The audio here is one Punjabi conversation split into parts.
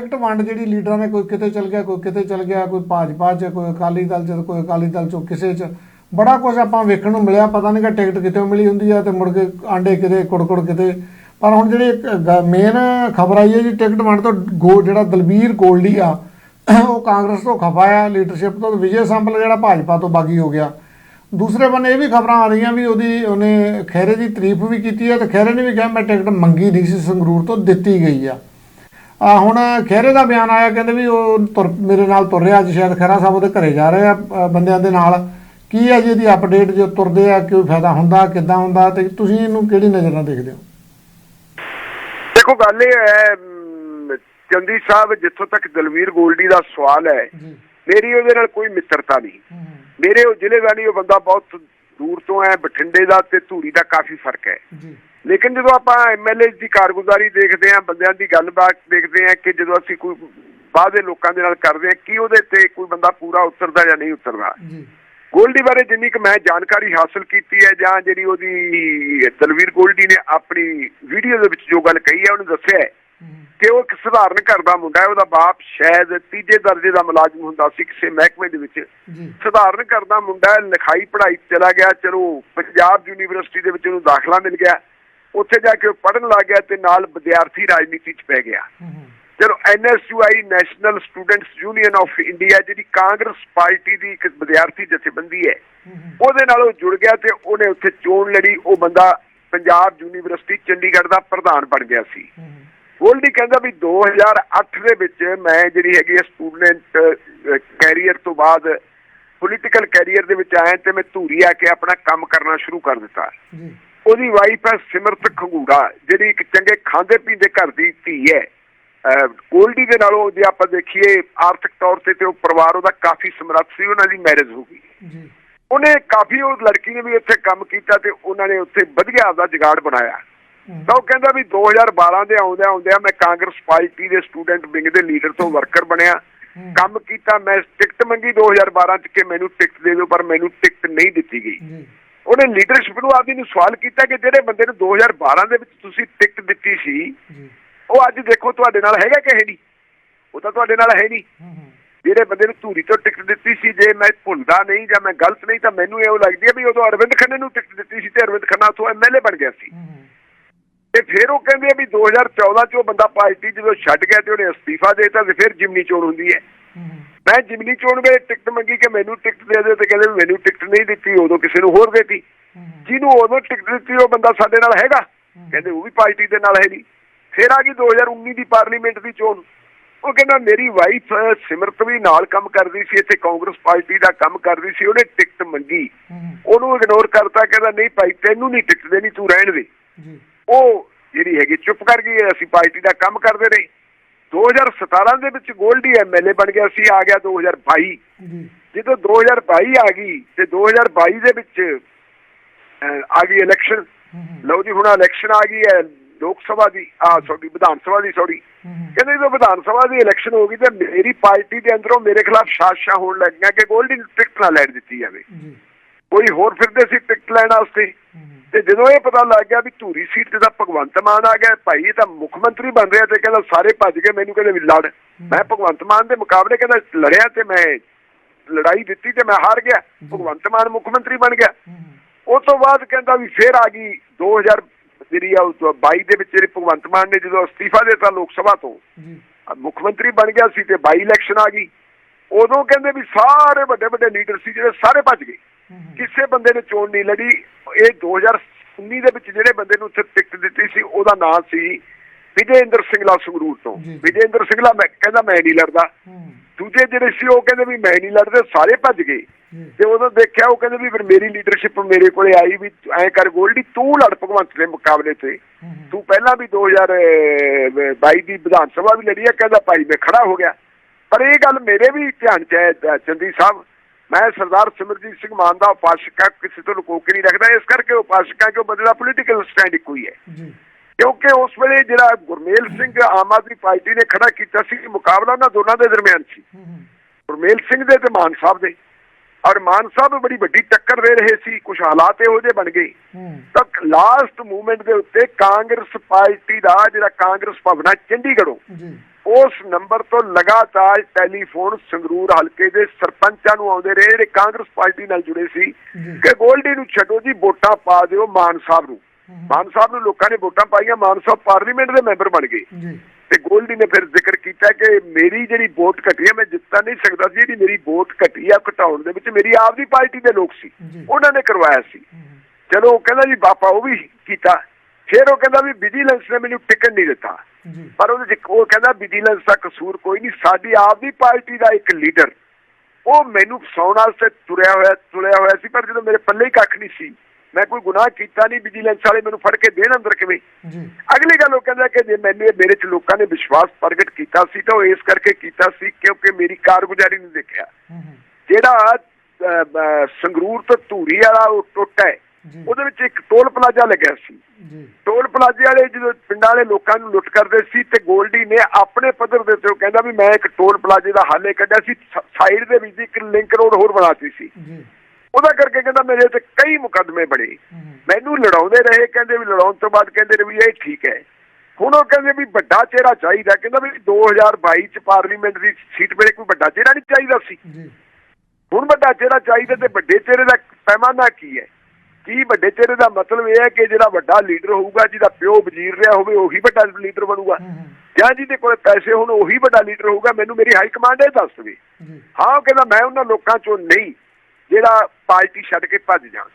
ਟਿਕਟ ਵੰਡ ਜਿਹੜੀ ਲੀਡਰਾਂ ਨੇ ਕੋਈ ਕਿਤੇ ਚਲ ਗਿਆ, ਕੋਈ ਕਿਤੇ ਚਲ ਗਿਆ, ਕੋਈ ਭਾਜਪਾ 'ਚ, ਕੋਈ ਅਕਾਲੀ ਦਲ 'ਚ ਤੇ ਕੋਈ ਅਕਾਲੀ ਦਲ 'ਚੋਂ ਕਿਸੇ 'ਚ, ਬੜਾ ਕੁਝ ਆਪਾਂ ਵੇਖਣ ਨੂੰ ਮਿਲਿਆ, ਪਤਾ ਨਹੀਂ ਕਿ ਟਿਕਟ ਕਿਤੇ ਮਿਲੀ ਹੁੰਦੀ ਆ ਤੇ ਮੁੜ ਕੇ ਆਂਡੇ ਕਿਤੇ, ਕੁੜਕੁੜ ਕਿਤੇ। ਪਰ ਹੁਣ ਜਿਹੜੀ ਮੇਨ ਖਬਰ ਆਈ ਹੈ ਜੀ ਟਿਕਟ ਵੰਡ ਤੋਂ ਗੋ, ਜਿਹੜਾ ਦਲਬੀਰ ਕੋਲਡੀ ਆ, ਉਹ ਕਾਂਗਰਸ ਤੋਂ ਖਫਾ ਆ ਲੀਡਰਸ਼ਿਪ ਤੋਂ ਵਿਜੇ ਸੰਪਲ ਜਿਹੜਾ ਭਾਜਪਾ ਤੋਂ ਬਾਗੀ ਹੋ ਗਿਆ। ਦੂਸਰੇ ਬੰਨੇ ਇਹ ਵੀ ਖਬਰਾਂ ਆ ਰਹੀਆਂ ਵੀ ਉਹਦੀ, ਉਹਨੇ ਖੈਰੇ ਦੀ ਤਾਰੀਫ ਵੀ ਕੀਤੀ ਹੈ, ਤੇ ਖੈਰੇ ਨੇ ਵੀ ਕਿਹਾ, ਮੈਂ ਟਿਕਟ ਮੰਗੀ ਨਹੀਂ ਸੀ, ਸੰਗਰੂਰ ਤੋਂ ਦਿੱਤੀ ਗਈ ਆ। ਆ ਹੁਣ ਖਹਿਰੇ ਦਾ ਬਿਆਨ ਆਇਆ ਕਹਿੰਦੇ ਵੀ ਉਹ ਤੁਰ ਮੇਰੇ ਨਾਲ ਤੁਰ ਰਿਹਾ ਅੱਜ ਸ਼ਾਇਦ ਖਹਿਰਾ ਸਾਹਿਬ ਉਹਦੇ ਘਰੇ ਜਾ ਰਹੇ ਆ ਬੰਦਿਆਂ ਦੇ ਨਾਲ। ਕੀ ਹੈ ਜੀ ਇਹਦੀ ਅਪਡੇਟ ਜੋ ਤੁਰਦੇ ਆ ਕੋਈ ਫਾਇਦਾ ਹੁੰਦਾ ਕਿੱਦਾਂ ਹੁੰਦਾ ਤੇ ਤੁਸੀਂ ਇਹਨੂੰ ਕਿਹੜੀ ਨਜ਼ਰ ਨਾਲ ਦੇਖਦੇ ਹੋ? ਦੇਖੋ ਗੱਲ ਇਹ ਹੈ ਚੰਦੀ ਸਾਹਿਬ ਜਿੱਥੋਂ ਤੱਕ ਦਲਵੀਰ ਗੋਲਡੀ ਦਾ ਸਵਾਲ ਹੈ ਮੇਰੀ ਉਹਦੇ ਨਾਲ ਕੋਈ ਮਿੱਤਰਤਾ ਨਹੀਂ। ਮੇਰੇ ਉਹ ਜ਼ਿਲ੍ਹੇ ਦਾ ਨਹੀਂ ਉਹ ਬੰਦਾ ਬਹੁਤ ਦੂਰ ਤੋਂ ਹੈ ਬਠਿੰਡੇ ਦਾ ਤੇ ਧੂਰੀ ਦਾ ਕਾਫੀ ਫ਼ਰਕ ਹੈ। ਜੀ। ਲੇਕਿਨ ਜਦੋਂ ਆਪਾਂ ਐਮਐਲਏ ਦੀ ਕਾਰਗੁਜ਼ਾਰੀ ਦੇਖਦੇ ਹਾਂ ਬੰਦਿਆਂ ਦੀ ਗੱਲਬਾਤ ਦੇਖਦੇ ਹਾਂ ਕਿ ਜਦੋਂ ਅਸੀਂ ਕੋਈ ਬਾਹਰ ਦੇ ਲੋਕਾਂ ਦੇ ਨਾਲ ਕਰਦੇ ਹਾਂ ਕੀ ਉਹਦੇ ਤੇ ਕੋਈ ਬੰਦਾ ਪੂਰਾ ਉਤਰਦਾ ਜਾਂ ਨਹੀਂ ਉਤਰਦਾ? ਜੀ। ਗੋਲਡੀ ਬਾਰੇ ਜਿੰਨੀ ਕਿ ਮੈਂ ਜਾਣਕਾਰੀ ਹਾਸਲ ਕੀਤੀ ਹੈ ਜਾਂ ਜਿਹੜੀ ਉਹਦੀ ਦਲਵੀਰ ਗੋਲਡੀ ਨੇ ਆਪਣੀ ਵੀਡੀਓ ਦੇ ਵਿੱਚ ਜੋ ਗੱਲ ਕਹੀ ਹੈ ਉਹਨੂੰ ਦੱਸਿਆ ਹੈ ਕਿ ਉਹ ਇੱਕ ਸਧਾਰਨ ਘਰ ਦਾ ਮੁੰਡਾ ਹੈ ਉਹਦਾ ਬਾਪ ਸ਼ਾਇਦ ਤੀਜੇ ਦਰਜੇ ਦਾ ਮੁਲਾਜ਼ਮ ਹੁੰਦਾ ਸੀ ਕਿਸੇ ਮਹਿਕਮੇ ਦੇ ਵਿੱਚ। ਸਧਾਰਨ ਘਰ ਦਾ ਮੁੰਡਾ ਹੈ ਲਿਖਾਈ ਪੜ੍ਹਾਈ ਚਲਾ ਗਿਆ ਚਲੋ ਪੰਜਾਬ ਯੂਨੀਵਰਸਿਟੀ ਦੇ ਵਿੱਚ ਉਹਨੂੰ ਦਾਖਲਾ ਮਿਲ ਗਿਆ। ਉੱਥੇ ਜਾ ਕੇ ਉਹ ਪੜ੍ਹਨ ਲੱਗ ਗਿਆ ਤੇ ਨਾਲ ਵਿਦਿਆਰਥੀ ਰਾਜਨੀਤੀ 'ਚ ਪੈ ਗਿਆ। ਚਲੋ NSUI national students union of India ਜਿਹੜੀ ਕਾਂਗਰਸ ਪਾਰਟੀ ਦੀ ਇੱਕ ਵਿਦਿਆਰਥੀ ਜਥੇਬੰਦੀ ਹੈ ਉਹਦੇ ਨਾਲ ਉਹ ਜੁੜ ਗਿਆ ਤੇ ਉਹਨੇ ਉੱਥੇ ਚੋਣ ਲੜੀ। ਉਹ ਬੰਦਾ ਪੰਜਾਬ ਯੂਨੀਵਰਸਿਟੀ ਚੰਡੀਗੜ੍ਹ ਦਾ ਪ੍ਰਧਾਨ ਬਣ ਗਿਆ ਸੀ। ਗੋਲਡੀ ਕਹਿੰਦਾ ਵੀ 2008 ਦੇ ਵਿੱਚ ਮੈਂ ਜਿਹੜੀ ਹੈਗੀ ਸਟੂਡੈਂਟ ਕੈਰੀਅਰ ਤੋਂ ਬਾਅਦ ਪੋਲੀਟੀਕਲ ਕੈਰੀਅਰ ਦੇ ਵਿੱਚ ਆਇਆ ਤੇ ਮੈਂ ਧੂਰੀ ਆ ਕੇ ਆਪਣਾ ਕੰਮ ਕਰਨਾ ਸ਼ੁਰੂ ਕਰ ਦਿੱਤਾ। ਜੀ। ਉਹਦੀ ਵਾਈਫ ਹੈ ਸਿਮਰਤ ਖੰਗੂੜਾ ਜਿਹੜੀ ਇੱਕ ਚੰਗੇ ਖਾਂਦੇ ਪੀਂਦੇ ਘਰ ਦੀ ਧੀ ਹੈ। ਗੋਲਡੀ ਦੇ ਨਾਲੋਂ ਜੇ ਆਪਾਂ ਦੇਖੀਏ ਆਰਥਿਕ ਤੌਰ ਤੇ ਤੇ ਉਹ ਪਰਿਵਾਰ ਉਹਦਾ ਕਾਫੀ ਸਮਰੱਥ ਸੀ ਉਹਨਾਂ ਦੀ ਮੈਰਿਜ ਹੋ ਗਈ। ਜੀ। ਉਹਨੇ ਕਾਫੀ ਉਹ ਲੜਕੀ ਨੇ ਵੀ ਉੱਥੇ ਕੰਮ ਕੀਤਾ ਤੇ ਉਹਨਾਂ ਨੇ ਉੱਥੇ ਵਧੀਆ ਆਪਦਾ ਜੁਗਾੜ ਬਣਾਇਆ। ਤਾਂ ਉਹ ਕਹਿੰਦਾ ਵੀ 2012 ਦੇ ਆਉਂਦਿਆਂ ਆਉਂਦਿਆਂ ਮੈਂ ਕਾਂਗਰਸ ਪਾਰਟੀ ਦੇ ਸਟੂਡੈਂਟ ਵਿੰਗ ਦੇ ਲੀਡਰ ਤੋਂ ਵਰਕਰ ਬਣਿਆ। ਕੰਮ ਕੀਤਾ ਮੈਂ ਟਿਕਟ ਮੰਗੀ 2012 ਚ ਕਿ ਮੈਨੂੰ ਟਿਕਟ ਦੇ ਦਿਓ ਪਰ ਮੈਨੂੰ ਟਿਕਟ ਨਹੀਂ ਦਿੱਤੀ ਗਈ। ਉਹਨੇ ਲੀਡਰਸ਼ਿਪ ਨੂੰ ਆਪਦੀ ਨੂੰ ਸਵਾਲ ਕੀਤਾ ਕਿ ਜਿਹੜੇ ਬੰਦੇ ਨੂੰ 2012 ਦੇ ਵਿੱਚ ਤੁਸੀਂ ਟਿਕਟ ਦਿੱਤੀ ਸੀ ਉਹ ਅੱਜ ਦੇਖੋ ਤੁਹਾਡੇ ਨਾਲ ਹੈਗਾ ਕਿ ਹੈ ਨਹੀਂ? ਉਹ ਤਾਂ ਤੁਹਾਡੇ ਨਾਲ ਹੈ ਨਹੀਂ। ਜਿਹੜੇ ਬੰਦੇ ਨੂੰ ਧੂਰੀ ਤੋਂ ਟਿਕਟ ਦਿੱਤੀ ਸੀ ਜੇ ਮੈਂ ਭੁੱਲਦਾ ਨਹੀਂ ਜਾਂ ਮੈਂ ਗਲਤ ਨਹੀਂ ਤਾਂ ਮੈਨੂੰ ਇਹੋ ਲੱਗਦੀ ਹੈ ਵੀ ਉਦੋਂ ਅਰਵਿੰਦ ਖੰਨੇ ਨੂੰ ਟਿਕਟ ਦਿੱਤੀ ਸੀ ਤੇ ਅਰਵਿੰਦ ਖੰਨਾ ਤੋਂ ਐਮਐਲਏ ਬਣ ਗਿਆ ਸੀ। ਤੇ ਫਿਰ ਉਹ ਕਹਿੰਦੇ ਵੀ 2014 ਚ ਉਹ ਬੰਦਾ ਪਾਰਟੀ ਜਦੋਂ ਛੱਡ ਗਿਆ ਤੇ ਉਹਨੇ ਅਸਤੀਫਾ ਦੇ ਦਿੱਤਾ ਤੇ ਫਿਰ ਜਿਮਨੀ ਚੋਣ ਹੁੰਦੀ ਹੈ। ਮੈਂ ਜਿਮਨੀ ਚੋਣ ਵੇਲੇ ਟਿਕਟ ਮੰਗੀ ਕਿ ਮੈਨੂੰ ਟਿਕਟ ਦੇ ਦਿਓ ਤੇ ਕਹਿੰਦੇ ਮੈਨੂੰ ਟਿਕਟ ਨਹੀਂ ਦਿੱਤੀ ਉਦੋਂ ਕਿਸੇ ਨੂੰ ਹੋਰ ਦੇਤੀ। ਜਿਹਨੂੰ ਉਦੋਂ ਟਿਕਟ ਦਿੱਤੀ ਉਹ ਬੰਦਾ ਸਾਡੇ ਨਾਲ ਹੈਗਾ। ਕਹਿੰਦੇ ਉਹ ਵੀ ਪਾਰਟੀ ਦੇ ਨਾਲ ਹੈ ਨਹੀਂ। ਫਿਰ ਆ ਗਈ 2019 ਦੀ ਪਾਰਲੀਮੈਂਟ ਦੀ ਚੋਣ। ਉਹ ਕਹਿੰਦਾ ਮੇਰੀ ਵਾਈਫ ਸਿਮਰਤ ਵੀ ਨਾਲ ਕੰਮ ਕਰਦੀ ਸੀ ਇੱਥੇ ਕਾਂਗਰਸ ਪਾਰਟੀ ਦਾ ਕੰਮ ਕਰਦੀ ਸੀ ਉਹਨੇ ਟਿਕਟ ਮੰਗੀ। ਉਹਨੂੰ ਇਗਨੋਰ ਕਰਤਾ ਕਹਿੰਦਾ ਨਹੀਂ ਭਾਈ ਤੈਨੂੰ ਨਹੀਂ ਟਿਕਟ ਦੇਣੀ ਤੂੰ ਰਹਿਣ ਦੇ। ਜੀ। ਉਹ ਜਿਹੜੀ ਹੈਗੀ ਚੁੱਪ ਕਰ ਗਈ ਅਸੀਂ ਪਾਰਟੀ ਦਾ ਕੰਮ ਕਰਦੇ ਰਹੇ। 2017 ਦੇ ਵਿੱਚ ਗੋਲਡੀ ਐਮਐਲਏ ਬਣ ਗਿਆ ਸੀ ਆ ਗਿਆ 2022 ਜੀ। ਜਦੋਂ 2022 ਆ ਗਈ ਤੇ 2022 ਦੇ ਵਿੱਚ ਆ ਗਈ ਇਲੈਕਸ਼ਨ ਲਓ ਜੀ ਹੁਣ ਇਲੈਕਸ਼ਨ ਆ ਗਈ ਹੈ ਲੋਕ ਸਭਾ ਦੀ ਆ ਸੌਰੀ ਵਿਧਾਨ ਸਭਾ ਦੀ ਸੌਰੀ ਕਹਿੰਦੇ ਜਦੋਂ ਵਿਧਾਨ ਸਭਾ ਦੀ ਇਲੈਕਸ਼ਨ ਹੋ ਗਈ ਤੇ ਮੇਰੀ ਪਾਰਟੀ ਦੇ ਅੰਦਰੋਂ ਮੇਰੇ ਖਿਲਾਫ ਸਾਜ਼ਿਸ਼ਾਂ ਹੋਣ ਲੱਗੀਆਂ ਕਿ ਗੋਲਡੀ ਨੂੰ ਟਿਕਟ ਨਾ ਲੈਣ ਦਿੱਤੀ ਜਾਵੇ। ਕੋਈ ਹੋਰ ਫਿਰਦੇ ਸੀ ਟਿਕਟ ਲੈਣ ਵਾਸਤੇ? ਤੇ ਜਦੋਂ ਇਹ ਪਤਾ ਲੱਗ ਗਿਆ ਵੀ ਧੂਰੀ ਸੀਟ ਤੇ ਤਾਂ ਭਗਵੰਤ ਮਾਨ ਆ ਗਿਆ ਭਾਈ ਇਹ ਤਾਂ ਮੁੱਖ ਮੰਤਰੀ ਬਣ ਰਿਹਾ ਤੇ ਕਹਿੰਦਾ ਸਾਰੇ ਭੱਜ ਗਏ ਮੈਨੂੰ ਕਹਿੰਦੇ ਵੀ ਲੜ। ਮੈਂ ਭਗਵੰਤ ਮਾਨ ਦੇ ਮੁਕਾਬਲੇ ਕਹਿੰਦਾ ਲੜਿਆ ਤੇ ਮੈਂ ਲੜਾਈ ਦਿੱਤੀ ਤੇ ਮੈਂ ਹਾਰ ਗਿਆ। ਭਗਵੰਤ ਮਾਨ ਮੁੱਖ ਮੰਤਰੀ ਬਣ ਗਿਆ। ਉਸ ਤੋਂ ਬਾਅਦ ਕਹਿੰਦਾ ਵੀ ਫੇਰ ਆ ਗਈ 2000 ਜਿਹੜੀ ਆ ਉਹ 22 ਦੇ ਵਿੱਚ ਜਿਹੜੀ ਭਗਵੰਤ ਮਾਨ ਨੇ ਜਦੋਂ ਅਸਤੀਫਾ ਦਿੱਤਾ ਲੋਕ ਸਭਾ ਤੋਂ ਜੀ। ਮੁੱਖ ਮੰਤਰੀ ਬਣ ਗਿਆ ਸੀ ਤੇ ਬਾਈ ਇਲੈਕਸ਼ਨ ਆ ਗਈ। ਉਦੋਂ ਕਹਿੰਦੇ ਵੀ ਸਾਰੇ ਵੱਡੇ ਵੱਡੇ ਲੀਡਰ ਸੀ ਜਿਹੜੇ ਸਾਰੇ ਭੱਜ ਗਏ। ਕਿਸੇ ਬੰਦੇ ਨੇ ਚੋਣ ਨਹੀਂ ਲੜੀ। ਇਹ 2019 ਦੇ ਵਿੱਚ ਜਿਹੜੇ ਬੰਦੇ ਨੂੰ ਉੱਥੇ ਟਿਕਟ ਦਿੱਤੀ ਸੀ ਉਹਦਾ ਨਾਮ ਸੀ ਵਿਜੇਂਦਰ ਸਿੰਘਲਾ ਸੰਗਰੂਰ ਤੋਂ। ਵਿਜੇਂਦਰ ਸਿੰਘਲਾ ਮੈਂ ਕਹਿੰਦਾ ਮੈਂ ਨਹੀਂ ਲੜਦਾ। ਦੂਜੇ ਜਿਹੜੇ ਸੀ ਉਹ ਕਹਿੰਦੇ ਵੀ ਮੈਂ ਨਹੀਂ ਲੜਦੇ ਸਾਰੇ ਭੱਜ ਗਏ। ਤੇ ਉਦੋਂ ਦੇਖਿਆ ਉਹ ਕਹਿੰਦੇ ਵੀ ਫਿਰ ਮੇਰੀ ਲੀਡਰਸ਼ਿਪ ਮੇਰੇ ਕੋਲੇ ਆਈ ਵੀ ਐਂ ਕਰ ਗੋਲਡੀ ਤੂੰ ਲੜ ਭਗਵੰਤ ਦੇ ਮੁਕਾਬਲੇ ਤੇ। ਤੂੰ ਪਹਿਲਾਂ ਵੀ 2022 ਦੀ ਵਿਧਾਨ ਸਭਾ ਵੀ ਲੜੀ ਹੈ ਕਹਿੰਦਾ ਭਾਈ ਮੈਂ ਖੜਾ ਹੋ ਗਿਆ। ਪਰ ਇਹ ਗੱਲ ਮੇਰੇ ਵੀ ਧਿਆਨ ਚ ਹੈ ਚੰਦੀ ਸਾਹਿਬ। ਮੈਂ ਸਰਦਾਰ ਸਿਮਰਜੀਤ ਸਿੰਘ ਮਾਨ ਦਾ ਉਪਾਸ਼ਕ ਹਾਂ, ਕਿਸੇ ਤੋਂ ਲੁਕੋ ਕੇ ਨਹੀਂ ਰੱਖਦਾ। ਇਸ ਕਰਕੇ ਉਪਾਸ਼ਕ ਹਾਂ ਕਿ ਉਹ ਬੰਦੇ ਦਾ ਪੋਲੀਟੀਕਲ ਸਟੈਂਡ ਇੱਕੋ ਹੀ ਹੈ। ਜੀ। ਕਿਉਂਕਿ ਉਸ ਵੇਲੇ ਜਿਹੜਾ ਗੁਰਮੇਲ ਸਿੰਘ ਆਮ ਆਦਮੀ ਪਾਰਟੀ ਨੇ ਖੜਾ ਕੀਤਾ ਸੀ ਮੁਕਾਬਲਾ ਉਹਨਾਂ ਦੋਨਾਂ ਦੇ ਦਰਮਿਆਨ ਸੀ। ਗੁਰਮੇਲ ਸਿੰਘ ਦੇ ਤੇ ਮਾਨ ਸਾਹਿਬ ਦੇ। ਔਰ ਮਾਨ ਸਾਹਿਬ ਬੜੀ ਵੱਡੀ ਟੱਕਰ ਦੇ ਰਹੇ ਸੀ ਕੁਝ ਹਾਲਾਤ ਇਹੋ ਜਿਹੇ ਬਣ ਗਏ। ਤਾਂ ਲਾਸਟ ਮੂਵਮੈਂਟ ਦੇ ਉੱਤੇ ਕਾਂਗਰਸ ਪਾਰਟੀ ਦਾ ਜਿਹੜਾ ਕਾਂਗਰਸ ਭਵਨ ਹੈ ਚੰਡੀਗੜ੍ਹੋਂ। ਜੀ। ਉਸ ਨੰਬਰ ਤੋਂ ਲਗਾਤਾਰ ਟੈਲੀਫੋਨ ਸੰਗਰੂਰ ਹਲਕੇ ਦੇ ਸਰਪੰਚਾਂ ਨੂੰ ਆਉਂਦੇ ਰਹੇ ਜਿਹੜੇ ਕਾਂਗਰਸ ਪਾਰਟੀ ਨਾਲ ਜੁੜੇ ਸੀ। ਕਿ ਗੋਲਡੀ ਨੂੰ ਛੱਡੋ ਜੀ ਵੋਟਾਂ ਪਾ ਦਿਓ ਮਾਨ ਸਾਹਿਬ ਨੂੰ। ਮਾਨ ਸਾਹਿਬ ਨੂੰ ਲੋਕਾਂ ਨੇ ਵੋਟਾਂ ਪਾਈਆਂ ਮਾਨ ਸਾਹਿਬ ਪਾਰਲੀਮੈਂਟ ਦੇ ਮੈਂਬਰ ਬਣ ਗਏ। ਤੇ ਗੋਲਡੀ ਨੇ ਫਿਰ ਜ਼ਿਕਰ ਕੀਤਾ ਕਿ ਮੇਰੀ ਜਿਹੜੀ ਵੋਟ ਘਟੀ ਹੈ ਮੈਂ ਜਿੱਤ ਨਹੀਂ ਸਕਦਾ ਸੀ ਜਿਹੜੀ ਮੇਰੀ ਵੋਟ ਘਟੀ ਆ ਘਟਾਉਣ ਦੇ ਵਿੱਚ ਮੇਰੀ ਆਪਦੀ ਪਾਰਟੀ ਦੇ ਲੋਕ ਸੀ। ਉਹਨਾਂ ਨੇ ਕਰਵਾਇਆ ਸੀ। ਚਲੋ ਉਹ ਕਹਿੰਦਾ ਜੀ ਬਾਪਾ ਉਹ ਵੀ ਕੀਤਾ। ਫਿਰ ਉਹ ਕਹਿੰਦਾ ਵੀ ਵਿਜੀਲੈਂਸ ਨੇ ਮੈਨੂੰ ਟਿਕਟ ਨਹੀਂ ਦਿੱਤਾ। ਪਰ ਉਹਦੇ ਉਹ ਕਹਿੰਦਾ ਵਿਜੀਲੈਂਸ ਦਾ ਕਸੂਰ ਕੋਈ ਨਹੀਂ ਸਾਡੀ ਆਪਦੀ ਪਾਰਟੀ ਦਾ ਇੱਕ ਲੀਡਰ ਉਹ ਮੈਨੂੰ ਫਸਾਉਣ ਵਾਸਤੇ ਤੁਰਿਆ ਹੋਇਆ ਤੁਰਿਆ ਹੋਇਆ ਸੀ ਪਰ ਜਦੋਂ ਮੇਰੇ ਪੱਲੇ ਹੀ ਕੱਖ ਨਹੀਂ ਸੀ ਮੈਂ ਕੋਈ ਗੁਨਾਹ ਕੀਤਾ ਨਹੀਂ ਵਿਜੀਲੈਂਸ ਵਾਲੇ ਮੈਨੂੰ ਫੜ ਕੇ ਦੇਣ ਅੰਦਰ ਕਿਵੇਂ? ਜੀ। ਅਗਲੀ ਗੱਲ ਉਹ ਕਹਿੰਦਾ ਕਿ ਜੇ ਮੈਨੂੰ ਇਹ ਮੇਰੇ ਚ ਲੋਕਾਂ ਨੇ ਵਿਸ਼ਵਾਸ ਪ੍ਰਗਟ ਕੀਤਾ ਸੀ ਤਾਂ ਉਹ ਇਸ ਕਰਕੇ ਕੀਤਾ ਸੀ ਕਿਉਂਕਿ ਮੇਰੀ ਕਾਰਗੁਜ਼ਾਰੀ ਨੂੰ ਦੇਖਿਆ। ਜਿਹੜਾ ਸੰਗਰੂਰ ਤੋਂ ਧੂਰੀ ਵਾਲਾ ਉਹ ਟੁੱਟ ਹੈ। ਉਹਦੇ ਵਿੱਚ ਇੱਕ ਟੋਲ ਪਲਾਜ਼ਾ ਲੱਗਿਆ ਸੀ। ਜੀ। ਟੋਲ ਪਲਾਜ਼ੇ ਵਾਲੇ ਜਦੋਂ ਪਿੰਡਾਂ ਵਾਲੇ ਲੋਕਾਂ ਨੂੰ ਲੁੱਟ ਕਰਦੇ ਸੀ ਤੇ ਗੋਲਡੀ ਨੇ ਆਪਣੇ ਪੱਧਰ ਦੇ ਉੱਤੇ ਉਹ ਕਹਿੰਦਾ ਵੀ ਮੈਂ ਇੱਕ ਟੋਲ ਪਲਾਜ਼ੇ ਦਾ ਹੱਲ ਕੱਢਿਆ ਸੀ ਸਾਈਡ ਦੇ ਵਿੱਚ ਇੱਕ ਲਿੰਕ ਰੋਡ ਹੋਰ ਬਣਾਤੀ ਸੀ। ਜੀ। ਉਹਦਾ ਕਰਕੇ ਕਹਿੰਦਾ ਮੇਰੇ ਤੇ ਕਈ ਮੁਕੱਦਮੇ ਬਣੇ। ਮੈਨੂੰ ਲੜਾਉਂਦੇ ਰਹੇ ਕਹਿੰਦੇ ਵੀ ਲੜਾਉਣ ਤੋਂ ਬਾਅਦ ਕਹਿੰਦੇ ਨੇ ਵੀ ਇਹ ਠੀਕ ਹੈ। ਹੁਣ ਉਹ ਕਹਿੰਦੇ ਵੀ ਵੱਡਾ ਚਿਹਰਾ ਚਾਹੀਦਾ ਕਹਿੰਦਾ ਵੀ 2022 ਚ ਪਾਰਲੀਮੈਂਟ ਦੀ ਸੀਟ ਵੇਲੇ ਕੋਈ ਵੱਡਾ ਚਿਹਰਾ ਨਹੀਂ ਚਾਹੀਦਾ ਸੀ। ਜੀ। ਹੁਣ ਵੱਡਾ ਚਿਹਰਾ ਚਾਹੀਦਾ ਤੇ ਵੱਡੇ ਚਿਹਰੇ ਦਾ ਪੈਮਾਨਾ ਕੀ ਹੈ? ਕੀ ਵੱਡੇ ਚਿਹਰੇ ਦਾ ਮਤਲਬ ਇਹ ਹੈ ਕਿ ਜਿਹੜਾ ਵੱਡਾ ਲੀਡਰ ਹੋਊਗਾ ਜਿਹਦਾ ਪਿਓ ਵਜ਼ੀਰ ਰਿਹਾ ਹੋਵੇ ਉਹੀ ਵੱਡਾ ਲੀਡਰ ਬਣੂਗਾ। ਜਾਂ ਜਿਹਦੇ ਕੋਲ ਪੈਸੇ ਹੋਣ ਉਹੀ ਵੱਡਾ ਲੀਡਰ ਹੋਊਗਾ। ਮੈਨੂੰ ਮੇਰੀ ਹਾਈ ਕਮਾਂਡ ਇਹ ਦੱਸ ਜੀ। ਹਾਂ ਉਹ ਕਹਿੰਦਾ ਮੈਂ ਉਹਨਾਂ ਲੋਕਾਂ ਚੋਂ ਨਹੀਂ ਜਿਹੜਾ ਪਾਰਟੀ ਛੱਡ ਕੇ ਭੱਜ ਜਾਣ।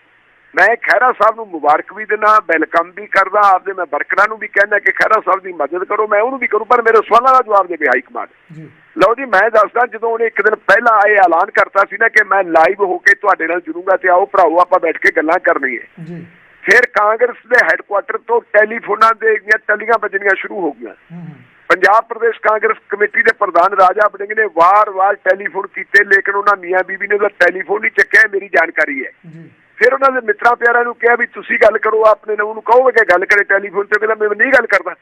ਮੈਂ ਖਹਿਰਾ ਸਾਹਿਬ ਨੂੰ ਮੁਬਾਰਕ ਵੀ ਦਿਨਾ ਵੈਲਕਮ ਵੀ ਕਰਦਾ ਆਪਦੇ ਮੈਂ ਵਰਕਰਾਂ ਨੂੰ ਵੀ ਕਹਿੰਦਾ ਕਿ ਖਹਿਰਾ ਸਾਹਿਬ ਦੀ ਮਦਦ ਕਰੋ ਮੈਂ ਉਹਨੂੰ ਵੀ ਕਰੂੰ ਪਰ ਮੇਰੇ ਸਵਾਲਾਂ ਦਾ ਜਵਾਬ ਦੇਵੇ ਹਾਈ ਕਮਾਂਡ। ਜੀ। ਲਓ ਜੀ ਮੈਂ ਦੱਸਦਾ ਜਦੋਂ ਉਹਨੇ ਇੱਕ ਦਿਨ ਪਹਿਲਾਂ ਇਹ ਐਲਾਨ ਕਰਤਾ ਸੀ ਨਾ ਕਿ ਮੈਂ ਲਾਈਵ ਹੋ ਕੇ ਤੁਹਾਡੇ ਨਾਲ ਜੁੜੂੰਗਾ ਤੇ ਆਓ ਭਰਾਓ ਆਪਾਂ ਬੈਠ ਕੇ ਗੱਲਾਂ ਕਰਨੀਆਂ। ਜੀ। ਫਿਰ ਕਾਂਗਰਸ ਦੇ ਹੈੱਡਕੁਆਟਰ ਤੋਂ ਟੈਲੀਫੋਨਾਂ ਦੇ ਦੀਆਂ ਟੱਲੀਆਂ ਵੱਜਣੀਆਂ ਸ਼ੁਰੂ ਹੋ ਗਈਆਂ। ਪੰਜਾਬ ਪ੍ਰਦੇਸ਼ ਕਾਂਗਰਸ ਕਮੇਟੀ ਦੇ ਪ੍ਰਧਾਨ ਰਾਜਾ ਵੜਿੰਗ ਨੇ ਵਾਰ-ਵਾਰ ਟੈਲੀਫੋਨ ਕੀਤੇ ਲੇਕਿਨ ਉਹਨਾਂ ਮੀਆਂ ਬੀਬੀ ਨੇ ਉਹਦਾ ਟੈਲੀਫੋਨ ਨਹੀਂ ਚੱਕਿਆ ਮੇਰੀ ਜਾਣਕਾਰੀ ਹੈ। ਜੀ। ਫਿਰ ਉਹਨਾਂ ਦੇ ਮਿੱਤਰਾਂ ਪਿਆਰਿਆਂ ਨੂੰ ਕਿਹਾ ਵੀ ਤੁਸੀਂ ਗੱਲ ਕਰੋ ਆਪਣੇ ਨੂੰ ਉਹਨੂੰ ਕਹੋਗੇ ਕਿ ਗੱਲ ਕਰੇ ਟੈਲੀਫੋਨ ਤੇ ਕਹਿੰਦਾ ਮੈਂ ਨਹੀਂ ਗੱਲ ਕਰਦਾ।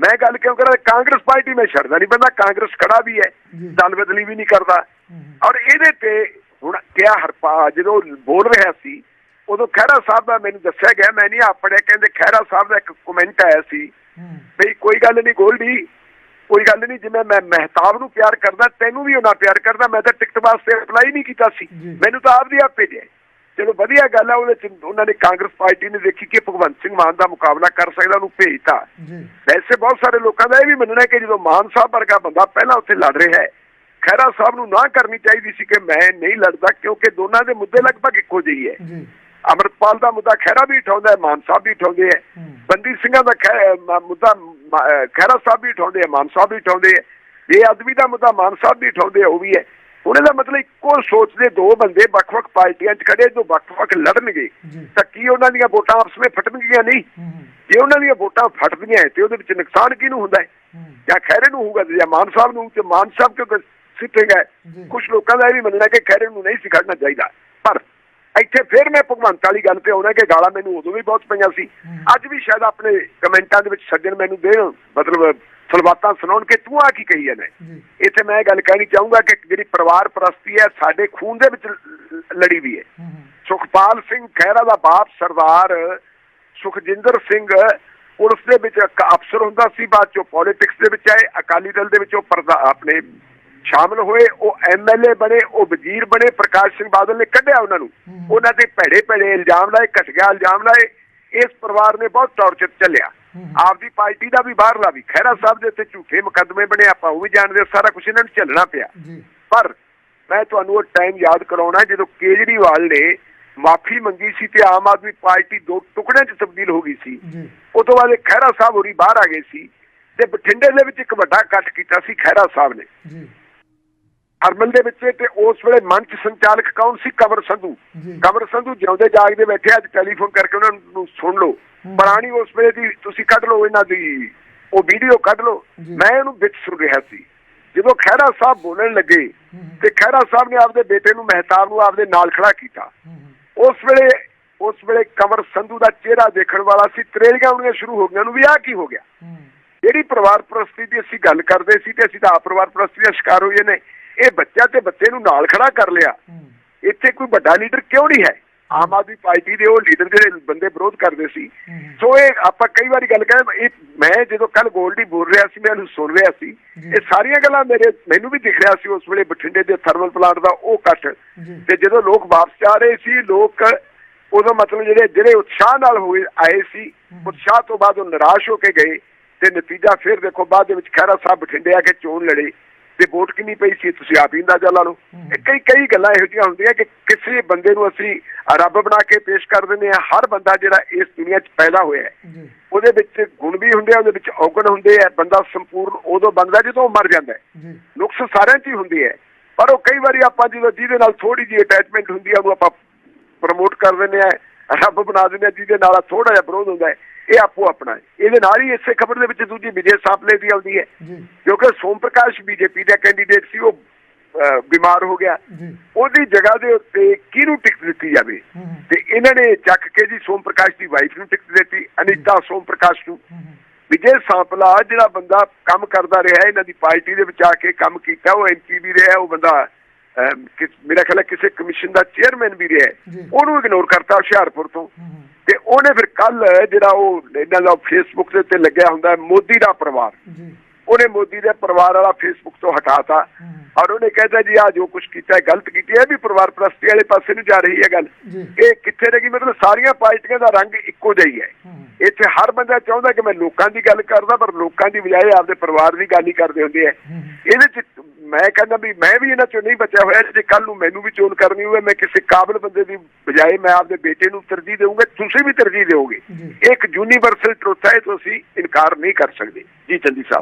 ਮੈਂ ਗੱਲ ਕਿਉਂ ਕਰਾਂ? ਕਾਂਗਰਸ ਪਾਰਟੀ ਮੈਂ ਛੱਡਦਾ ਨਹੀਂ ਬੰਦਾ ਕਾਂਗਰਸ ਖੜਾ ਵੀ ਹੈ। ਦਲ ਬਦਲੀ ਵੀ ਨਹੀਂ ਕਰਦਾ। ਔਰ ਇਹਦੇ ਤੇ ਹੁਣ ਕਿਹਾ ਹਰਪਾ ਜਦੋਂ ਬੋਲ ਰਿਹਾ ਸੀ ਉਦੋਂ ਖਹਿਰਾ ਸਾਹਿਬ ਦਾ ਮੈਨੂੰ ਦੱਸਿਆ ਗਿਆ ਮੈਂ ਨਹੀਂ ਆਪ ਪੜਿਆ ਕਹਿੰਦੇ ਖਹਿਰਾ ਸਾਹਿਬ ਦਾ ਇੱਕ ਕਮੈਂਟ ਆਇਆ ਸੀ ਬਈ ਕੋਈ ਗੱਲ ਨਹੀਂ ਗੋਲਡੀ ਕੋਈ ਗੱਲ ਨਹੀਂ ਜਿਵੇਂ ਮੈਂ ਮਹਿਤਾਬ ਨੂੰ ਪਿਆਰ ਕਰਦਾ ਤੈਨੂੰ ਵੀ ਉਹਨਾਂ ਪਿਆਰ ਕਰਦਾ ਮੈਂ ਤਾਂ ਟਿਕਟ ਵਾਸਤੇ ਅਪਲਾਈ ਨਹੀਂ ਕੀਤਾ ਸੀ। ਮੈਨੂੰ ਤਾਂ ਆਪਦੀ ਆਪ ਭੇਜਿਆ ਚਲੋ ਵਧੀਆ ਗੱਲ ਆ ਉਹਦੇ ਚ ਉਹਨਾਂ ਨੇ ਕਾਂਗਰਸ ਪਾਰਟੀ ਨੇ ਦੇਖੀ ਕਿ ਭਗਵੰਤ ਸਿੰਘ ਮਾਨ ਦਾ ਮੁਕਾਬਲਾ ਕਰ ਸਕਦਾ ਉਹਨੂੰ ਭੇਜਤਾ। ਜੀ। ਵੈਸੇ ਬਹੁਤ ਸਾਰੇ ਲੋਕਾਂ ਦਾ ਇਹ ਵੀ ਮੰਨਣਾ ਹੈ ਕਿ ਜਦੋਂ ਮਾਨ ਸਾਹਿਬ ਵਰਗਾ ਬੰਦਾ ਪਹਿਲਾਂ ਉੱਥੇ ਲੜ ਰਿਹਾ ਹੈ ਖਹਿਰਾ ਸਾਹਿਬ ਨੂੰ ਨਾ ਕਰਨੀ ਚਾਹੀਦੀ ਸੀ ਕਿ ਮੈਂ ਨਹੀਂ ਲੜਦਾ ਕਿਉਂਕਿ ਦੋਨਾਂ ਦੇ ਮੁੱਦੇ ਲਗਭਗ ਇੱਕੋ ਜਿਹੇ ਹੈ ਜੀ। ਅਮਰਪਾਲ ਦਾ ਮੁੱਦਾ ਖਹਿਰਾ ਵੀ ਉਠਾਉਂਦਾ ਹੈ ਮਾਨ ਸਾਹਿਬ ਵੀ ਉਠਾਉਂਦੇ ਹੈ। ਬੰਦੀ ਸਿੰਘਾਂ ਦਾ ਮੁੱਦਾ ਖਹਿਰਾ ਸਾਹਿਬ ਵੀ ਉਠਾਉਂਦੇ ਹੈ ਮਾਨ ਸਾਹਿਬ ਵੀ ਉਠਾਉਂਦੇ ਹੈ। ਬੇਅਦਬੀ ਦਾ ਮੁੱਦਾ ਮਾਨ ਸਾਹਿਬ ਵੀ ਉਠਾਉਂਦੇ ਹੈ ਉਹ ਵੀ ਹੈ। ਹੁਣ ਇਹਦਾ ਮਤਲਬ ਇੱਕੋ ਸੋਚ ਦੇ ਦੋ ਬੰਦੇ ਵੱਖ-ਵੱਖ ਪਾਰਟੀਆਂ 'ਚ ਖੜੇ ਜੋ ਵੱਖ-ਵੱਖ ਲੜਨਗੇ ਤਾਂ ਕੀ ਉਹਨਾਂ ਦੀਆਂ ਵੋਟਾਂ ਆਪਸ ਵਿੱਚ ਫਟਣਗੀਆਂ ਨਹੀਂ? ਜੇ ਉਹਨਾਂ ਦੀਆਂ ਵੋਟਾਂ ਫਟਦੀਆਂ ਤੇ ਉਹਦੇ ਵਿੱਚ ਨੁਕਸਾਨ ਕਿਹਨੂੰ ਹੁੰਦਾ ਹੈ? ਜਾਂ ਖੈਰੇ ਨੂੰ ਹੋਊਗਾ ਜਾਂ ਮਾਨ ਸਾਹਿਬ ਨੂੰ ਤੇ ਮਾਨ ਸਾਹਿਬ ਕਿਉਂਕਿ ਸਿੱਟੇਗਾ। ਕੁਝ ਲੋਕਾਂ ਦਾ ਇਹ ਵੀ ਮੰਨਣਾ ਕਿ ਖੈਰੇ ਨੂੰ ਨਹੀਂ ਸਿਖਾਉਣਾ ਚਾਹੀਦਾ। ਪਰ ਇੱਥੇ ਫਿਰ ਮੈਂ ਭਗਵੰਤ ਵਾਲੀ ਗੱਲ ਤੇ ਆਉਣਾ ਕਿ ਗਾਲਾਂ ਮੈਨੂੰ ਉਦੋਂ ਵੀ ਬਹੁਤ ਪਈਆਂ ਸੀ। ਅੱਜ ਵੀ ਸ਼ਾਇਦ ਆਪਣੇ ਕਮੈਂਟਾਂ ਦੇ ਵਿੱਚ ਸੱਜਣ ਮੈਨੂੰ ਦੇਣ ਮਤਲਬ ਸਲਵਾਤਾਂ ਸੁਣਾਉਣ ਕਿ ਤੂੰ ਆ ਕੀ ਕਹੀ ਜੀ। ਇੱਥੇ ਮੈਂ ਇਹ ਗੱਲ ਕਹਿਣੀ ਚਾਹੂੰਗਾ ਕਿ ਜਿਹੜੀ ਪਰਿਵਾਰ ਪ੍ਰਸਤੀ ਹੈ ਸਾਡੇ ਖੂਨ ਦੇ ਵਿੱਚ ਲੜੀ ਵੀ ਹੈ। ਸੁਖਪਾਲ ਸਿੰਘ ਖਹਿਰਾ ਦਾ ਬਾਪ ਸਰਦਾਰ ਸੁਖਜਿੰਦਰ ਸਿੰਘ ਪੁਲਿਸ ਦੇ ਵਿੱਚ ਇੱਕ ਅਫਸਰ ਹੁੰਦਾ ਸੀ ਬਾਅਦ ਚੋਂ ਪੋਲਿਟਿਕਸ ਦੇ ਵਿੱਚ ਆਏ ਅਕਾਲੀ ਦਲ ਦੇ ਵਿੱਚ ਉਹ ਆਪਣੇ ਸ਼ਾਮਲ ਹੋਏ ਉਹ ਐਮਐਲਏ ਬਣੇ ਉਹ ਵਜ਼ੀਰ ਬਣੇ ਪ੍ਰਕਾਸ਼ ਸਿੰਘ ਬਾਦਲ ਨੇ ਕੱਢਿਆ ਉਹਨਾਂ ਨੂੰ। ਉਹਨਾਂ ਤੇ ਭੈੜੇ ਭੈੜੇ ਇਲਜ਼ਾਮ ਲਾਏ ਘਟੀਆ ਇਲਜ਼ਾਮ ਲਾਏ। ਇਸ ਪਰਿਵਾਰ ਨੇ ਬਹੁਤ ਟੌਰਚਰ ਚੱਲਿਆ। ਆਪਦੀ ਪਾਰਟੀ ਦਾ ਵੀ ਬਾਹਰਲਾ ਵੀ। ਖਹਿਰਾ ਸਾਹਿਬ ਦੇ ਉੱਤੇ ਝੂਠੇ ਮੁਕੱਦਮੇ ਬਣੇ ਆਪਾਂ ਉਹ ਵੀ ਜਾਣਦੇ ਹਾਂ, ਸਾਰਾ ਕੁਝ ਇਹਨਾਂ ਨੂੰ ਝੱਲਣਾ ਪਿਆ। ਪਰ ਮੈਂ ਤੁਹਾਨੂੰ ਉਹ ਟਾਈਮ ਯਾਦ ਕਰਾਉਣਾ ਜਦੋਂ ਕੇਜਰੀਵਾਲ ਨੇ ਮਾਫੀ ਮੰਗੀ ਸੀ ਤੇ ਆਮ ਆਦਮੀ ਪਾਰਟੀ ਦੋ ਟੁਕੜਿਆਂ 'ਚ ਤਬਦੀਲ ਹੋ ਗਈ ਸੀ। ਉਸ ਤੋਂ ਬਾਅਦ ਖਹਿਰਾ ਸਾਹਿਬ ਹੋਰੀ ਬਾਹਰ ਆ ਗਏ ਸੀ ਤੇ ਬਠਿੰਡੇ ਦੇ ਵਿੱਚ ਇੱਕ ਵੱਡਾ ਇਕੱਠ ਕੀਤਾ ਸੀ ਖਹਿਰਾ ਸਾਹਿਬ ਨੇ। ਜੀ। ਅਰਮਨ ਦੇ ਵਿੱਚ ਤੇ ਉਸ ਵੇਲੇ ਮੰਚ ਸੰਚਾਲਕ ਕੌਣ ਸੀ? ਕਮਰ ਸੰਧੂ। ਜੀ। ਕਮਰ ਸੰਧੂ ਜਿਉਂਦੇ ਜਾਗਦੇ ਬੈਠੇ ਅੱਜ ਟੈਲੀਫੋਨ ਕਰਕੇ ਉਹਨਾਂ ਨੂੰ ਸੁਣ ਲਓ। ਪੁਰਾਣੀ ਉਸ ਵੇਲੇ ਦੀ ਤੁਸੀਂ ਕੱਢ ਲਓ ਇਹਨਾਂ ਦੀ ਉਹ ਵੀਡੀਓ ਕੱਢ ਲਓ। ਮੈਂ ਇਹਨੂੰ ਵਿੱਚ ਸੁਣ ਰਿਹਾ ਸੀ। ਜਦੋਂ ਖਹਿਰਾ ਸਾਹਿਬ ਬੋਲਣ ਲੱਗੇ। ਤੇ ਖਹਿਰਾ ਸਾਹਿਬ ਨੇ ਆਪਦੇ ਬੇਟੇ ਨੂੰ ਮਹਿਤਾਬ ਨੂੰ ਆਪਦੇ ਨਾਲ ਖੜਾ ਕੀਤਾ। ਉਸ ਵੇਲੇ ਉਸ ਵੇਲੇ ਕਮਰ ਸੰਧੂ ਦਾ ਚਿਹਰਾ ਦੇਖਣ ਵਾਲਾ ਸੀ ਤਰੇਲੀਆਂ ਆਉਣੀਆਂ ਸ਼ੁਰੂ ਹੋ ਗਈਆਂ ਨੂੰ ਵੀ ਆਹ ਕੀ ਹੋ ਗਿਆ? ਜਿਹੜੀ ਪਰਿਵਾਰ ਪ੍ਰਸਤੀ ਦੀ ਅਸੀਂ ਗੱਲ ਕਰਦੇ ਸੀ ਤੇ ਅਸੀਂ ਤਾਂ ਆਪ ਪਰਿਵਾਰ ਪ੍ਰਸਤੀ ਦਾ ਸ਼ਿਕਾਰ ਹੋਏ ਨੇ ਇਹ ਬੱਚਾ ਤੇ ਬੱਚੇ ਨੂੰ ਨਾਲ ਖੜਾ ਕਰ ਲਿਆ। ਇੱਥੇ ਕੋਈ ਵੱਡਾ ਲੀਡਰ ਕਿਉਂ ਨਹੀਂ ਹੈ? ਆਮ ਆਦਮੀ ਪਾਰਟੀ ਦੇ ਉਹ ਲੀਡਰ ਜਿਹੜੇ ਬੰਦੇ ਵਿਰੋਧ ਕਰਦੇ ਸੀ। ਸੋ ਇਹ ਆਪਾਂ ਕਈ ਵਾਰੀ ਗੱਲ ਕਰਾਂ ਇਹ ਮੈਂ ਜਦੋਂ ਕੱਲ ਗੋਲਡੀ ਬੋਲ ਰਿਹਾ ਸੀ ਮੈਂ ਉਹਨੂੰ ਸੁਣ ਰਿਹਾ ਸੀ ਜੀ। ਇਹ ਸਾਰੀਆਂ ਗੱਲਾਂ ਮੇਰੇ ਮੈਨੂੰ ਵੀ ਦਿਖ ਰਿਹਾ ਸੀ ਉਸ ਵੇਲੇ ਬਠਿੰਡੇ ਦੇ ਥਰਮਲ ਪਲਾਂਟ ਦਾ ਉਹ ਕੱਟ ਜੀ ਤੇ ਜਦੋਂ ਲੋਕ ਵਾਪਸ ਆ ਰਹੇ ਸੀ ਲੋਕ ਉਦੋਂ ਮਤਲਬ ਜਿਹੜੇ ਜਿਹੜੇ ਉਤਸ਼ਾਹ ਨਾਲ ਹੋਏ ਆਏ ਸੀ ਉਤਸ਼ਾਹ ਤੋਂ ਬਾਅਦ ਉਹ ਨਿਰਾਸ਼ ਹੋ ਕੇ ਗਏ ਤੇ ਨਤੀਜਾ ਫਿਰ ਦੇਖੋ ਬਾਅਦ ਦੇ ਵਿੱਚ ਖਹਿਰਾ ਸਾਹਿਬ ਬਠਿੰਡੇ ਆ ਕੇ ਚੋਣ ਲੜੇ ਤੇ ਵੋਟ ਕਿੰਨੀ ਪਈ ਸੀ? ਤੁਸੀਂ ਆਪ ਹੀ ਅੰਦਾਜ਼ਾ ਲਾ ਲਓ। ਕਈ ਕਈ ਗੱਲਾਂ ਇਹੋ ਜਿਹੀਆਂ ਹੁੰਦੀਆਂ ਕਿ ਕਿਸੇ ਬੰਦੇ ਨੂੰ ਅਸੀਂ ਰੱਬ ਬਣਾ ਕੇ ਪੇਸ਼ ਕਰ ਦਿੰਦੇ ਆ ਹਰ ਬੰਦਾ ਜਿਹੜਾ ਇਸ ਦੁਨੀਆ 'ਚ ਪੈਦਾ ਹੋਇਆ ਉਹਦੇ ਵਿੱਚ ਗੁਣ ਵੀ ਹੁੰਦੇ ਆ ਉਹਦੇ ਵਿੱਚ ਔਗਣ ਹੁੰਦੇ ਆ। ਬੰਦਾ ਸੰਪੂਰਨ ਉਦੋਂ ਬਣਦਾ ਜਦੋਂ ਉਹ ਮਰ ਜਾਂਦਾ ਹੈ। ਨੁਕਸ ਸਾਰਿਆਂ 'ਚ ਹੀ ਹੁੰਦੀ ਹੈ ਪਰ ਉਹ ਕਈ ਵਾਰੀ ਆਪਾਂ ਜਦੋਂ ਜਿਹਦੇ ਨਾਲ ਥੋੜੀ ਜਿਹੀ ਅਟੈਚਮੈਂਟ ਹੁੰਦੀ ਆ ਉਹਨੂੰ ਆਪਾਂ ਪ੍ਰਮੋਟ ਕਰ ਦਿੰਦੇ ਆ। ਰੱਬ ਬਣਾ ਦਿੰਦੇ ਜਿਹਦੇ ਨਾਲ ਥੋੜਾ ਜਿਹਾ ਵਿਰੋਧ ਹੁੰਦਾ ਹੈ ਇਹ ਆਪੋ ਆਪਣਾ ਹੈ। ਇਹਦੇ ਨਾਲ ਹੀ ਇਸੇ ਖਬਰ ਦੇ ਵਿੱਚ ਦੂਜੀ ਵਿਜੇ ਸਾਪਲੇ ਦੀ ਆਉਂਦੀ ਹੈ। ਕਿਉਂਕਿ ਸੋਮ ਪ੍ਰਕਾਸ਼ ਬੀਜੇਪੀ ਦਾ ਕੈਂਡੀਡੇਟ ਸੀ ਉਹ ਬਿਮਾਰ ਹੋ ਗਿਆ। ਉਹਦੀ ਜਗ੍ਹਾ ਦੇ ਉੱਤੇ ਕਿਹਨੂੰ ਟਿਕਟ ਦਿੱਤੀ ਜਾਵੇ? ਤੇ ਇਹਨਾਂ ਨੇ ਚੱਕ ਕੇ ਜੀ ਸੋਮ ਪ੍ਰਕਾਸ਼ ਦੀ ਵਾਈਫ ਨੂੰ ਟਿਕਟ ਦਿੱਤੀ ਅਨੀਤਾ ਸੋਮ ਪ੍ਰਕਾਸ਼ ਨੂੰ। ਵਿਜੇ ਸਾਂਪਲਾ ਜਿਹੜਾ ਬੰਦਾ ਕੰਮ ਕਰਦਾ ਰਿਹਾ ਇਹਨਾਂ ਦੀ ਪਾਰਟੀ ਦੇ ਵਿੱਚ ਆ ਕੇ ਕੰਮ ਕੀਤਾ ਉਹ ਐਮਪੀ ਵੀ ਰਿਹਾ ਉਹ ਬੰਦਾ ਮੇਰਾ ਖਿਆਲ ਹੈ ਕਿਸੇ ਕਮਿਸ਼ਨ ਦਾ ਚੇਅਰਮੈਨ ਵੀ ਰਿਹਾ। ਉਹਨੂੰ ਇਗਨੋਰ ਕਰਤਾ ਹੁਸ਼ਿਆਰਪੁਰ ਤੋਂ। ਤੇ ਉਹਨੇ ਫਿਰ ਕੱਲ ਜਿਹੜਾ ਉਹ ਇਹਨਾਂ ਦਾ ਫੇਸਬੁੱਕ ਦੇ ਉੱਤੇ ਲੱਗਿਆ ਹੁੰਦਾ ਮੋਦੀ ਦਾ ਪਰਿਵਾਰ। ਉਹਨੇ ਮੋਦੀ ਦੇ ਪਰਿਵਾਰ ਵਾਲਾ ਫੇਸਬੁੱਕ ਤੋਂ ਹਟਾਤਾ। ਔਰ ਉਹਨੇ ਕਹਿੰਦਾ ਜੀ ਆ ਜੋ ਕੁਝ ਕੀਤਾ ਹੈ ਗਲਤ ਕੀਤੀ ਹੈ ਇਹ ਵੀ ਪਰਿਵਾਰ ਪ੍ਰਸਤੀ ਵਾਲੇ ਪਾਸੇ ਨੂੰ ਜਾ ਰਹੀ ਹੈ ਗੱਲ। ਇਹ ਕਿੱਥੇ ਰਹੇਗੀ ਮਤਲਬ ਸਾਰੀਆਂ ਪਾਰਟੀਆਂ ਦਾ ਰੰਗ ਇੱਕੋ ਜਿਹਾ ਹੀ ਹੈ। ਇੱਥੇ ਹਰ ਬੰਦਾ ਚਾਹੁੰਦਾ ਕਿ ਮੈਂ ਲੋਕਾਂ ਦੀ ਗੱਲ ਕਰਦਾ ਪਰ ਲੋਕਾਂ ਦੀ ਬਜਾਏ ਆਪਦੇ ਪਰਿਵਾਰ ਦੀ ਗੱਲ ਹੀ ਕਰਦੇ ਹੁੰਦੇ ਆ। ਇਹਦੇ ਚ ਮੈਂ ਕਹਿੰਦਾ ਵੀ ਮੈਂ ਵੀ ਇਹਨਾਂ ਚੋਂ ਨਹੀਂ ਬਚਿਆ ਹੋਇਆ ਜੇ ਕੱਲ ਨੂੰ ਮੈਨੂੰ ਵੀ ਚੋਣ ਕਰਨੀ ਹੋਵੇ ਮੈਂ ਕਿਸੇ ਕਾਬਲ ਬੰਦੇ ਦੀ ਬਜਾਏ ਮੈਂ ਆਪਦੇ ਬੇਟੇ ਨੂੰ ਤਰਜੀਹ ਦੇਵਾਂਗਾ ਤੁਸੀਂ ਵੀ ਤਰਜੀਹ ਦਿਓਗੇ। ਇੱਕ ਯੂਨੀਵਰਸਲ ਟਰੁੱਥ ਹੈ ਇਹ ਤੋਂ ਅਸੀਂ ਇਨਕਾਰ ਨਹੀਂ ਕਰ ਸਕਦੇ। ਜੀ ਚੰਦੀ ਸਾਹਿਬ।